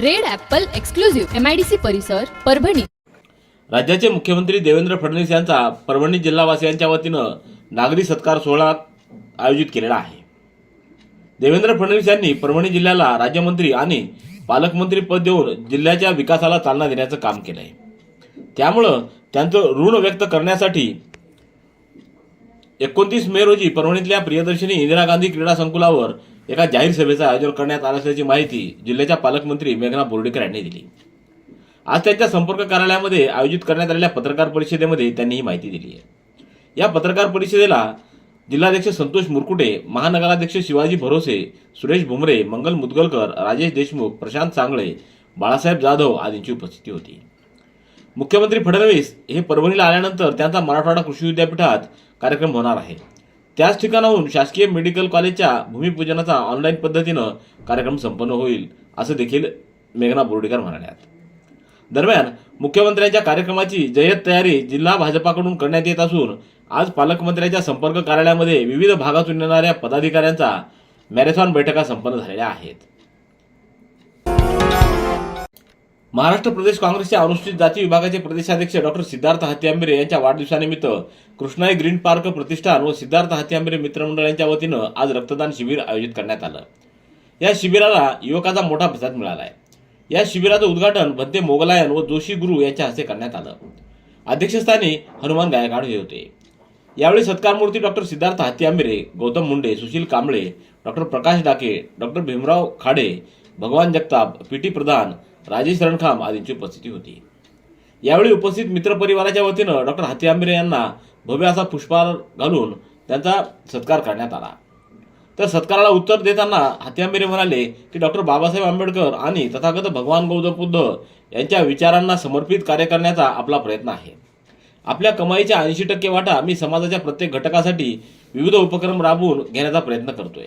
Red apple exclusive MIDC परिसर परभणी. राज्याचे मुख्यमंत्री देवेंद्र फडणवीस यांचा परभणी जिल्हावासियांच्या वतीनं नागरी सत्कार सोहळा आयोजित केलेला आहे. देवेंद्र फडणवीस यांनी परभणी जिल्ह्याला राज्यमंत्री आणि पालकमंत्री पद देऊन जिल्ह्याच्या विकासाला चालना देण्याचं काम केलं आहे त्यामुळं त्यांचं ऋण व्यक्त करण्यासाठी एकोणतीस मे रोजी परभणीतल्या प्रियदर्शनी इंदिरा गांधी क्रीडा संकुलावर एका जाहीर सभेचं आयोजन करण्यात आलं असल्याची माहिती जिल्ह्याच्या पालकमंत्री मेघना बोर्डीकर यांनी दिली. आज त्यांच्या संपर्क कार्यालयामध्ये आयोजित करण्यात आलेल्या पत्रकार परिषदेमध्ये त्यांनी ही माहिती दिली आहे. या पत्रकार परिषदेला जिल्हाध्यक्ष संतोष मुरकुटे महानगराध्यक्ष शिवाजी भरोसे सुरेश भुमरे मंगल मुदगलकर राजेश देशमुख प्रशांत सांगळे बाळासाहेब जाधव आदींची उपस्थिती होती. मुख्यमंत्री फडणवीस हे परभणीला आल्यानंतर त्यांचा मराठवाडा कृषी विद्यापीठात कार्यक्रम होणार आहे. त्याच ठिकाणाहून शासकीय मेडिकल कॉलेजच्या भूमिपूजनाचा ऑनलाईन पद्धतीनं कार्यक्रम संपन्न होईल असं देखील मेघना बोर्डीकर म्हणाल्यात. दरम्यान मुख्यमंत्र्यांच्या कार्यक्रमाची जय्यत तयारी जिल्हा भाजपाकडून करण्यात येत असून आज पालकमंत्र्यांच्या संपर्क कार्यालयामध्ये विविध भागातून येणाऱ्या पदाधिकाऱ्यांचा मॅरेथॉन बैठका संपन्न झालेल्या आहेत. महाराष्ट्र प्रदेश काँग्रेसचे अनुसूचित जाती विभागाचे प्रदेशाध्यक्ष डॉक्टर सिद्धार्थ हत्यांबरे यांच्या वाढदिवसानिमित्त कृष्णाई ग्रीन पार्क प्रतिष्ठान व सिद्धार्थ हत्यांबरे मित्रमंडळ यांच्या वतीनं आज रक्तदान शिबिर आयोजित करण्यात आलं. या शिबिराला युवकाचा मोठा प्रतिसाद मिळाला आहे या शिबिराचं उद्घाटन भद्दे मोगलायन व जोशी गुरु यांच्या हस्ते करण्यात आलं. अध्यक्षस्थानी हनुमान गायकवाड हे होते. यावेळी सत्कारमूर्ती doctor Siddharth Hatyambare Gautam Munde Sushil Kamble doctor Prakash Dake doctor Bhimrao Khade Bhagwan Jagtap P T Pradhan Rajesh Rankham आदींची उपस्थिती होती. यावेळी उपस्थित मित्रपरिवाराच्या वतीनं डॉक्टर हाती आंबेरे यांना भव्य असा पुष्पहार घालून त्यांचा सत्कार करण्यात आला. तर सत्काराला उत्तर देताना हत्यांबेरे म्हणाले की डॉक्टर बाबासाहेब आंबेडकर आणि तथागत भगवान गौतम बुद्ध यांच्या विचारांना समर्पित कार्य करण्याचा आपला प्रयत्न आहे. आपल्या कमाईच्या ऐंशी टक्के वाटा मी समाजाच्या प्रत्येक घटकासाठी विविध उपक्रम राबवून घेण्याचा प्रयत्न करतोय.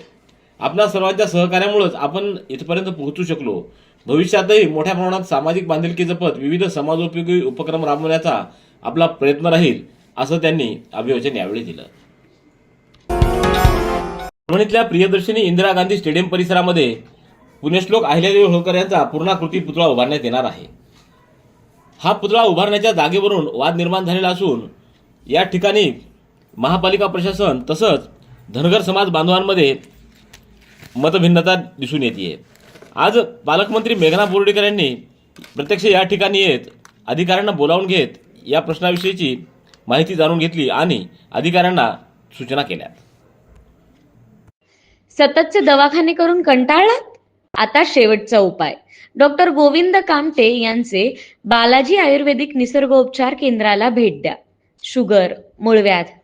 आपल्या सर्वांच्या सहकार्यामुळेच आपण इथपर्यंत पोहोचू शकलो. भविष्यातही मोठ्या प्रमाणात सामाजिक बांधिलकी जपत विविध समाजोपयोगी उपक्रम राबवण्याचा आपला प्रयत्न राहील असं त्यांनी अभिवाचन यावेळी दिलं. परभणीतल्या प्रियदर्शनी इंदिरा गांधी स्टेडियम परिसरामध्ये पुण्यश्लोक अहिल्यादेवी होळकर यांचा पूर्णाकृती पुतळा उभारण्यात येणार आहे. हा पुतळा उभारण्याच्या जागेवरून वाद निर्माण झालेला असून या ठिकाणी महापालिका प्रशासन तसंच धनगर समाज बांधवांमध्ये मतभिन्नता दिसून येते आज पालकमंत्री मेघना बोर्डीकर यांनी प्रत्यक्ष या ठिकाणी येत अधिकाऱ्यांना बोलावून घेत या प्रश्नाविषयीची माहिती जाणून घेतली आणि अधिकाऱ्यांना सूचना केल्या सततचे दवाखाने करून कंटाळलात? आता शेवटचा उपाय. डॉक्टर गोविंद कामटे यांचे बालाजी आयुर्वेदिक निसर्गोपचार केंद्राला भेट द्या. शुगर मूळव्याध.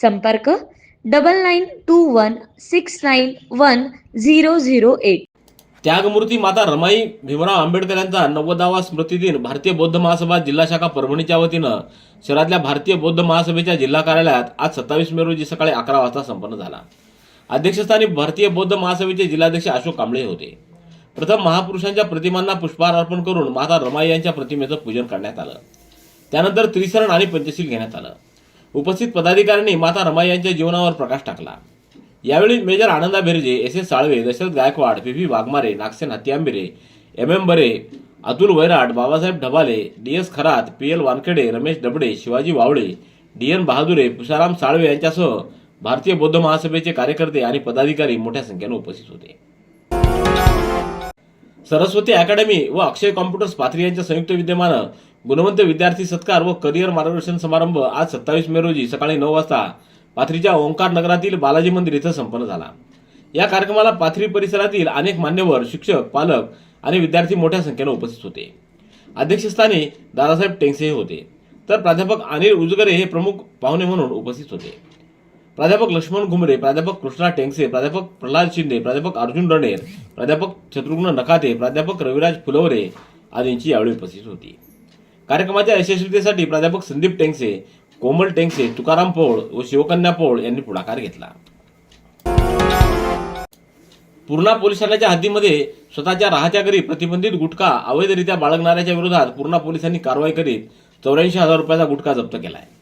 संपर्क double nine two one six nine one zero zero eight. त्यागमूर्ती माता रमाई भीमराव आंबेडकर यांचा नव्वदावा स्मृतिदिन भारतीय बौद्ध महासभा जिल्हा शाखा परभणीच्या वतीनं शहरातल्या भारतीय बौद्ध महासभेच्या जिल्हा कार्यालयात आज सत्तावीस मे रोजी सकाळी अकरा वाजता संपन्न झाला. अध्यक्षस्थानी भारतीय बौद्ध महासभेचे जिल्हाध्यक्ष अशोक कांबळे होते. प्रथम महापुरुषांच्या प्रतिमांना पुष्पहार अर्पण करून माता रमाई यांच्या प्रतिमेचं पूजन करण्यात आलं. त्यानंतर त्रिसरण आणि पंचशील घेण्यात आलं. उपस्थित पदाधिकाऱ्यांनी माता रमाई यांच्या जीवनावर प्रकाश टाकला. यावेळी major Ananda Berje S S Salve Dashrath Gaikwad P V Waghmare Nagsen Hatyambire M M Bare Atul Vairat Babasaheb Dhabale D S Kharat P L Wankhede Ramesh Dabde Shivaji Wavle D N Bahadure Pusharam Salve यांच्यासह भारतीय बौद्ध महासभेचे कार्यकर्ते आणि पदाधिकारी मोठ्या संख्येने उपस्थित होते. सरस्वती अकॅडमी व अक्षय कॉम्प्युटर्स पाथरी यांच्या संयुक्त विद्यमानं गुणवंत विद्यार्थी सत्कार व करिअर मार्गदर्शन समारंभ आज सत्तावीस मे रोजी सकाळी नऊ वाजता पाथरीच्या ओंकार नगरातील बालाजी मंदिर इथं संपन्न झाला. या कार्यक्रमाला पाथरी परिसरातील अनेक मान्यवर शिक्षक पालक आणि विद्यार्थी मोठ्या संख्येनं उपस्थित होते. अध्यक्षस्थानी दादासाहेब टेंगसे हे होते. तर प्राध्यापक अनिल उजगरे हे प्रमुख पाहुणे म्हणून उपस्थित होते. प्राध्यापक लक्ष्मण घुमरे प्राध्यापक कृष्णा टेंगसे प्राध्यापक प्रल्हाद शिंदे प्राध्यापक अर्जुन रणेर प्राध्यापक शत्रुघ्न नखाते प्राध्यापक रविराज फुलवरे आदींची यावेळी उपस्थित होती. कार्यक्रमाच्या यशस्वीतेसाठी प्राध्यापक संदीप टेंगसे कोमल टेंगसे तुकाराम पोळ व शिवकन्या पोळ यांनी पुढाकार घेतला. पूर्णा पोलीस ठाण्याच्या हद्दीमध्ये स्वतःच्या राहत्या घरी प्रतिबंधित गुटखा अवैधरित्या बाळगणाऱ्याच्या विरोधात पूर्णा पोलिसांनी कारवाई करीत चौऱ्याऐंशी हजार रुपयाचा गुटखा जप्त केला आहे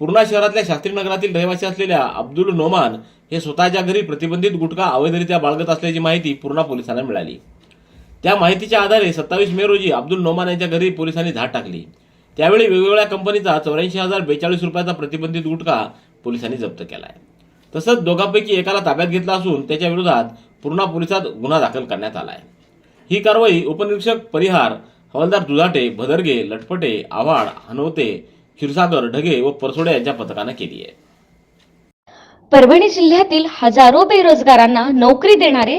पूर्णा शहरातल्या शास्त्री नगरातील रहिवासी असलेल्या अब्दुल नोमान हे स्वतःच्या घरी प्रतिबंधित गुटखा अवैधरित्या बाळगत असल्याची माहिती पूर्णा पोलिसांना मिळाली. त्या माहितीच्या आधारे सत्तावीस मे रोजी अब्दुल नोमान यांच्या घरी पोलिसांनी धाड टाकली. त्यावेळी वेगवेगळ्या कंपनीचा चौऱ्याऐंशी हजार बेचाळीस रुपयाचा प्रतिबंधित गुटखा पोलिसांनी जप्त केला आहे तसंच दोघांपैकी एकाला ताब्यात घेतला असून त्याच्या विरोधात पूर्णा पोलिसात गुन्हा दाखल करण्यात आलाय. ही कारवाई उपनिरीक्षक परिहार हवालदार दुधाटे भदरगे लटपटे आव्हाड हनवते क्षीरसागर ढगे व परसोडे यांच्या पथकानं केली आहे. परभणी जिल्ह्यातील हजारो बेरोजगारांना नोकरी देणारे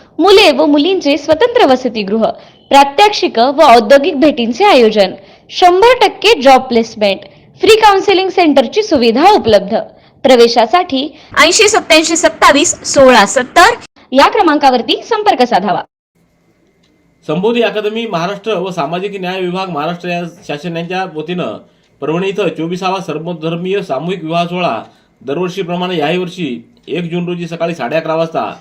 मुले व मुलींचे स्वतंत्र वसतिगृह प्रात्यक्षिक व औद्योगिक भेटींचे आयोजन शंभर टक्के जॉब प्लेसमेंट फ्री काउन्सिलिंग सेंटरची सुविधा उपलब्ध. प्रवेशासाठी ऐंशी सत्याऐंशी सत्तावीस सोळा सत्तर या क्रमांकावरती संपर्क साधावा. संबोधी अकादमी महाराष्ट्र व सामाजिक न्याय विभाग महाराष्ट्र या शासन यांच्या वतीनं परभणी इथं चोवीसावा सर्वधर्मीय सामूहिक विवाह सोहळा दरवर्षीप्रमाणे याही वर्षी एक जून रोजी सकाळी साडे अकरा वाजता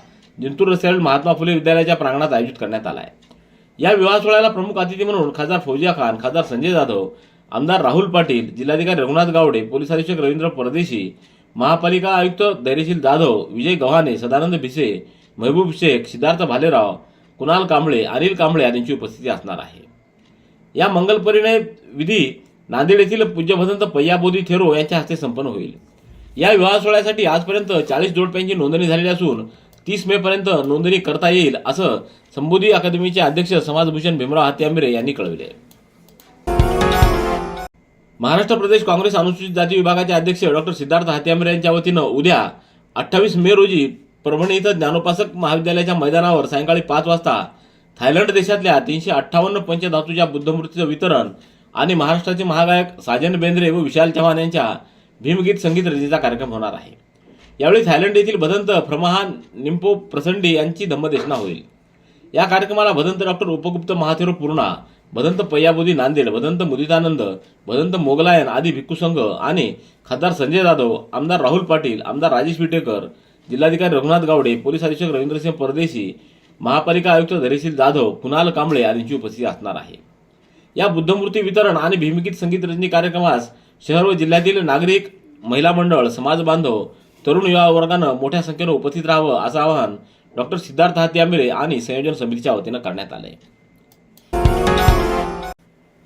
जिंतूर रस्त्यावरील महात्मा फुले विद्यालयाच्या प्रांगणात आयोजित करण्यात आला आहे या विवाह सोहळ्याला प्रमुख अतिथी म्हणून खासदार फौजिया खान खासदार संजय जाधव आमदार राहुल पाटील जिल्हाधिकारी रघुनाथ गावडे पोलीस अधीक्षक रवींद्र परदेशी महापालिका आयुक्त धैर्यशील जाधव विजय गव्हाणे सदानंद भिसे महबूब शेख सिद्धार्थ भालेराव कुणाल कांबळे अनिल कांबळे आदींची उपस्थिती असणार आहे. या मंगल परिणय विधी नांदेड येथील पूज्य भदंत पय्याबोधी थेरो यांच्या हस्ते संपन्न होईल. या विवाह सोहळ्यासाठी आजपर्यंत चाळीस जोडप्यांची नोंदणी झालेली असून तीस मे पर्यंत नोंदणी करता येईल असं संबोधी अकादमीचे अध्यक्ष समाजभूषण भीमराव हत्यांबरे यांनी कळविले. महाराष्ट्र प्रदेश काँग्रेस अनुसूचित जाती विभागाचे अध्यक्ष डॉक्टर सिद्धार्थ हात्यांबरे यांच्या वतीनं उद्या अठ्ठावीस मे रोजी परभणी इथं ज्ञानोपासक महाविद्यालयाच्या मैदानावर सायंकाळी पाच वाजता थायलंड देशातल्या तीनशे अठ्ठावन्न पंचधातूच्या बुद्धमूर्तीचं वितरण आणि महाराष्ट्राचे महागायक साजन बेंद्रे व विशाल चव्हाण यांच्या भीमगीत संगीत रजेचा कार्यक्रम होणार आहे. यावेळी थायलंड येथील भदंत प्रमहान निम्पो प्रसंडी यांची धम्मदेशना होईल. या कार्यक्रमाला भदंत डॉक्टर उपगुप्त महाथेरो पूर्णा भदंत पय्याबोधी नांदेड भदंत मुदितानंद भदंत मोगलायन आदी भिक्खू संघ आणि खासदार संजय जाधव आमदार राहुल पाटील आमदार राजेश विटेकर जिल्हाधिकारी रघुनाथ गावडे पोलीस अधीक्षक रवींद्रसिंह परदेशी महापालिका आयुक्त धैर्यशील जाधव कुणाल कांबळे आदींची उपस्थिती असणार आहे. या बुद्धमूर्ती वितरण आणि भीमगीत संगीत रजनी कार्यक्रमास शहर व जिल्ह्यातील नागरिक महिला मंडळ समाज बांधव तरुण युवा वर्गानं मोठ्या संख्येनं उपस्थित राहावं असं आवाहन डॉक्टर सिद्धार्थ हात्यामिरे आणि संयोजन समितीच्या वतीनं करण्यात आलंय.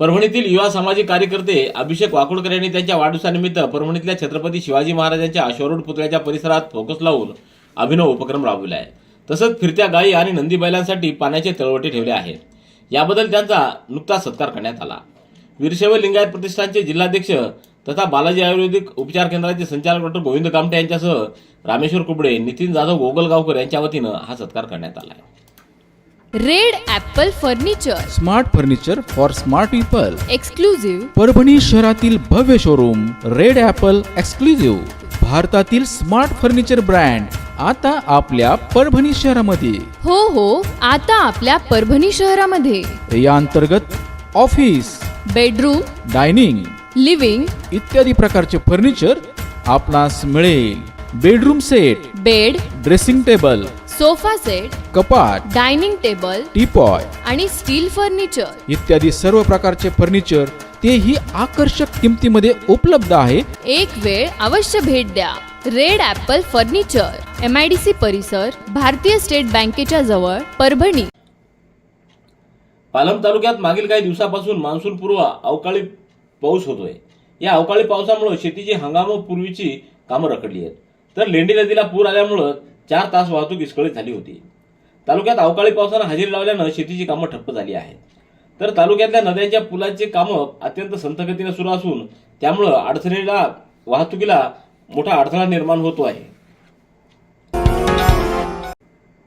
परभणीतील युवा सामाजिक कार्यकर्ते अभिषेक वाकुडकर यांनी त्यांच्या वाढदिवसानिमित्त परभणीतल्या छत्रपती शिवाजी महाराजांच्या अश्वरूढ पुतळ्याच्या परिसरात फोकस लावून अभिनव उपक्रम राबविला आहे तसंच फिरत्या गायी आणि नंदी बैलांसाठी पाण्याचे तळवटे ठेवले आहेत. याबद्दल त्यांचा नुकताच सत्कार करण्यात आला. वीरशैव लिंगायत प्रतिष्ठानचे जिल्हाध्यक्ष तथा बालाजी आयुर्वेदिक उपचार केंद्राचे संचालक डॉक्टर गोविंद कामटे यांच्यासह रामेश्वर कुबडे नितीन जाधव गोगलगावकर यांच्या वतीनं हा सत्कार करण्यात आला आहे red apple furniture. Smart furniture for smart people. Exclusive Parbhani शहरातील भव्य शोरूम रेड ॲपल एक्सक्लुझिव्ह. भारतातील स्मार्ट फर्निचर ब्रँड आता आपल्या परभणी शहरामध्ये. हो हो आता आपल्या परभणी शहरामध्ये. या अंतर्गत ऑफिस बेडरूम डायनिंग लिव्हिंग इत्यादी प्रकारचे फर्निचर आपणास मिळेल. Bedroom set bed dressing table sofa set कपाट डायनिंग टेबल टीपॉय आणि स्टील फर्निचर. इत्यादी सर्व प्रकारचे फर्निचर तेही आकर्षक किमतीमध्ये उपलब्ध आहे. एक वेळ अवश्य भेट द्या. Red apple furniture M I D C परिसर भारतीय स्टेट बँकेच्या जवळ परभणी. पालम तालुक्यात मागील काही दिवसापासून मान्सूनपूर्व अवकाळी पाऊस होतोय. या अवकाळी पावसामुळे शेतीची हंगामापूर्वीची कामं रखडली आहेत. तर लेंडी नदीला पूर आल्यामुळं चार तास वाहतूक विस्कळीत झाली होती. तालुक्यात अवकाळी पावसानं हजेरी लावल्यानं शेतीची कामं ठप्प झाली आहेत. तर तालुक्यातल्या नद्यांच्या पुलाचे कामं अत्यंत संथगतीने सुरू असून त्यामुळं अडचणीला वाहतुकीला मोठा अडथळा निर्माण होतो आहे.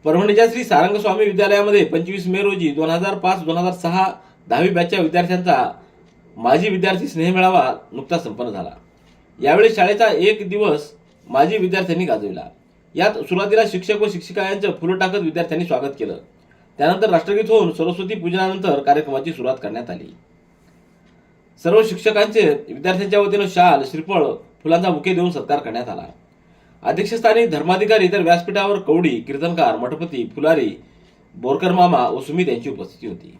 परभणीच्या श्री सारंगस्वामी विद्यालयामध्ये पंचवीस मे रोजी दोन हजार पाच दोन हजार सहा दहावी बॅचच्या विद्यार्थ्यांचा माजी विद्यार्थी स्नेहमेळावा नुकताच संपन्न झाला. यावेळी शाळेचा एक दिवस माजी विद्यार्थ्यांनी गाजविला. यात सुरुवातीला शिक्षक व शिक्षिका यांचं फुलं टाकत विद्यार्थ्यांनी स्वागत केलं. त्यानंतर राष्ट्रगीत होऊन सरस्वती पूजनानंतर कार्यक्रमाची सुरुवात करण्यात आली. सर्व शिक्षकांचे विद्यार्थ्यांच्या वतीनं शाल श्रीफळ फुलांचा बुके देऊन सत्कार करण्यात आला. अध्यक्षस्थानी धर्माधिकारी तर व्यासपीठावर कवडी कीर्तनकार मठपती फुलारी बोरकर मामा व सुमित यांची उपस्थिती होती.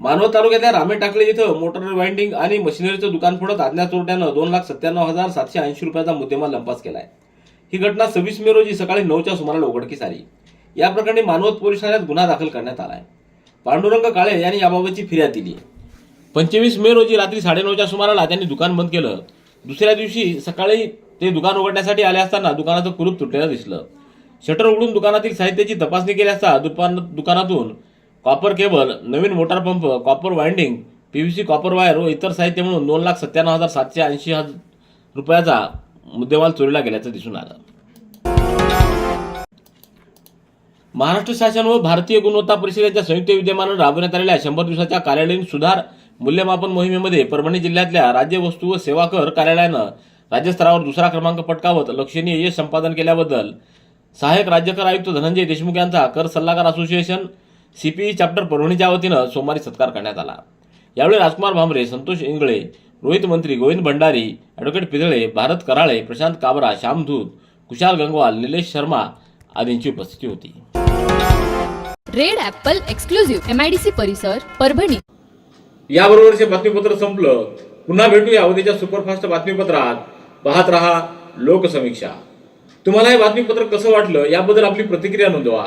मानवत तालुक्यातल्या रामे टाकले इथं मोटर वाइंडिंग आणि मशिनरीचं दुकान फोडत अज्ञात चोरट्यानं दोन लाख सत्त्याण्णव हजार सातशे ऐंशी रुपयाचा मुद्देमाल लंपास केलाय. ही घटना सव्वीस मे रोजी सकाळी नऊच्या सुमाराला उघडकीस आली. या प्रकरणी मानवत पोलीस ठाण्यात गुन्हा दाखल करण्यात आलाय. पांडुरंग काळे यांनी याबाबतची फिर्याद दिली. पंचवीस मे रोजी रात्री साडेनऊच्या सुमाराला त्यांनी दुकान बंद केलं. दुसऱ्या दिवशी सकाळी ते दुकान उघडण्यासाठी आले असताना दुकानाचं कुलूप तुटलेलं दिसलं. शटर उघडून दुकानातील साहित्याची तपासणी केली असता दुकान दुकानातून कॉपर केबल नवीन motor pump copper winding C copper wire व इतर साहित्य म्हणून दोन लाख सत्त्याण्णव हजार सातशे ऐंशी हजार रुपयाचा मुद्देमाल चोरीला गेल्याचं दिसून आलं. महाराष्ट्र शासन व भारतीय गुणवत्ता परिषदेच्या संयुक्त विद्यमानं राबवण्यात आलेल्या शंभर दिवसाच्या कार्यालयीन सुधार मूल्यमापन मोहिमेमध्ये परभणी जिल्ह्यातल्या राज्य वस्तू व सेवा कर कार्यालयानं राज्यस्तरावर दुसरा क्रमांक पटकावत लक्षणीय यश संपादन केल्याबद्दल सहाय्यक राज्य कर आयुक्त धनंजय देशमुख यांचा कर सल्लागार असोसिएशन सीपीई चॅप्टर परभणीच्या वतीनं सोमवारी सत्कार करण्यात आला. यावेळी राजकुमार भांबरे संतोष इंगळे रोहित मंत्री गोविंद भंडारी ॲडव्होकेट पिदळे भारत कराळे प्रशांत काबरा श्याम धूत कुशाल गंगवाल निलेश शर्मा आदींची उपस्थिती होती. Red apple exclusive M I D C परिसर परभणी. याबरोबरचे बातमीपत्र संपलं. पुन्हा भेटूया उद्याच्या सुपरफास्ट बातमीपत्रात. पाहत रहा लोकसमीक्षा. तुम्हाला हे बातमीपत्र कसं वाटलं याबद्दल आपली प्रतिक्रिया नोंदवा.